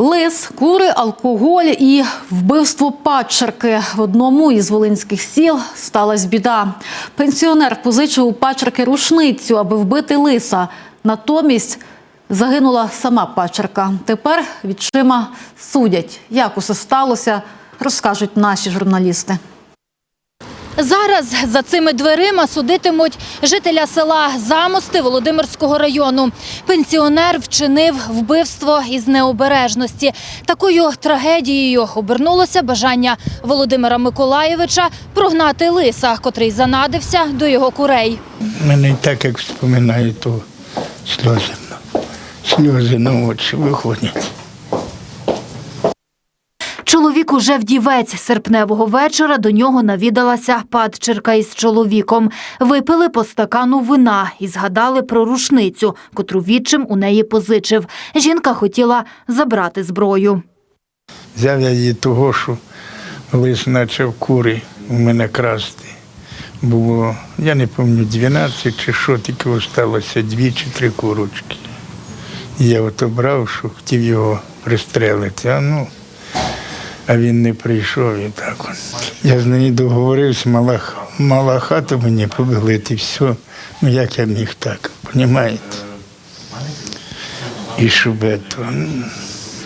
Лис, кури, алкоголь і вбивство пачерки В одному із волинських сіл сталася біда. Пенсіонер позичив у пачерки рушницю, аби вбити лиса. Натомість загинула сама пачерка. Тепер відчима судять. Як усе сталося, розкажуть наші журналісти. Зараз за цими дверима судитимуть жителя села Замости Володимирського району. Пенсіонер вчинив вбивство із необережності. Такою трагедією обернулося бажання Володимира Миколаєвича прогнати лиса, котрий занадився до його курей. Мене так, як вспоминаю, то сльози. Сльози на очі виходять. Чоловік уже вдівець. Серпневого вечора до нього навідалася падчерка із чоловіком. Випили по стакану вина і згадали про рушницю, котру відчим у неї позичив. Жінка хотіла забрати зброю. Взяв я її того, що лиш почав кури у мене красти. Було, я не пам'ятаю, 12 чи що, тільки залишилося дві чи три курочки. Я от обрав, що хотів його пристрелити, а ну, а він не прийшов і так. Я з нею договорився, мала, мала хату мені побилити, все. Ну як я міг так, розумієте? І ну,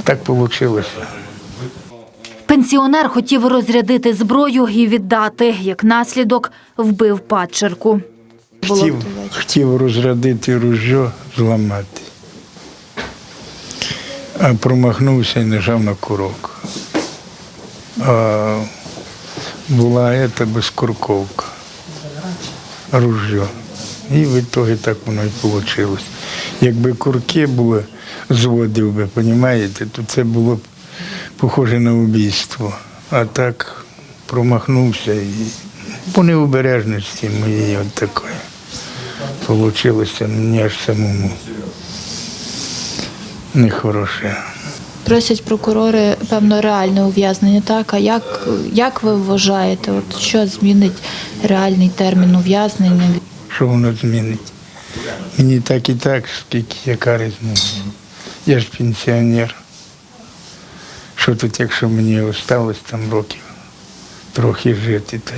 так вийшло. Пенсіонер хотів розрядити зброю і віддати. Як наслідок вбив падчерку. Хотів, хотів розрядити ружьо, зламати. А промахнувся і нажав на курок. А була ця безкурковка, ружьо. І в ітогі так воно і вийшло. Якби курки були, зводив би, розумієте, то це було б похоже на вбійство. А так промахнувся і по необережності моєї от такої. Получилося мені аж самому нехороше. Просять прокурори певно реальне ув'язнення. Так а як, як ви вважаєте, от що змінить реальний термін ув'язнення? Що воно змінить? Мені так і так, скільки яка різниця. Я ж пенсіонер. Що тут, якщо мені осталось там років трохи жити, то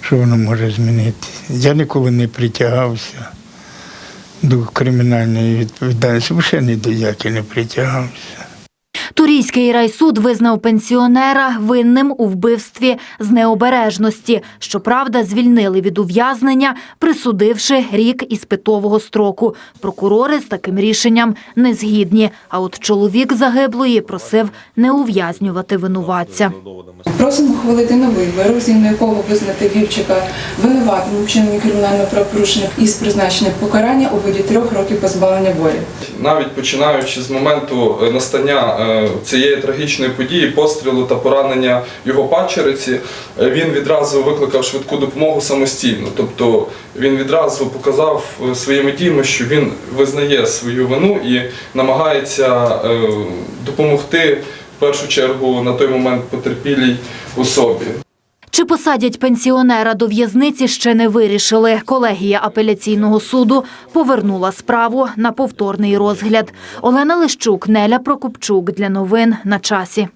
що воно може змінити? Я ніколи не притягався до кримінальної відповідальності, взагалі ні до якої не притягався. Турійський райсуд визнав пенсіонера винним у вбивстві з необережності. Щоправда, звільнили від ув'язнення, присудивши рік іспитового строку. Прокурори з таким рішенням не згідні. А от чоловік загиблої просив не ув'язнювати винуватця. Просимо ухвалити новий вирок, згідно якого визнати Вівчика винуватим вчиненні кримінального правопорушення із призначенням покарання у виді трьох років позбавлення волі. Навіть починаючи з моменту е, настання е, цієї трагічної події, пострілу та поранення його падчериці, е, він відразу викликав швидку допомогу самостійно. Тобто він відразу показав своїми діями, що він визнає свою вину і намагається допомогти в першу чергу на той момент потерпілій особі. Чи посадять пенсіонера до в'язниці ще не вирішили. Колегія апеляційного суду повернула справу на повторний розгляд. Олена Лищук, Неля Прокопчук для новин на часі.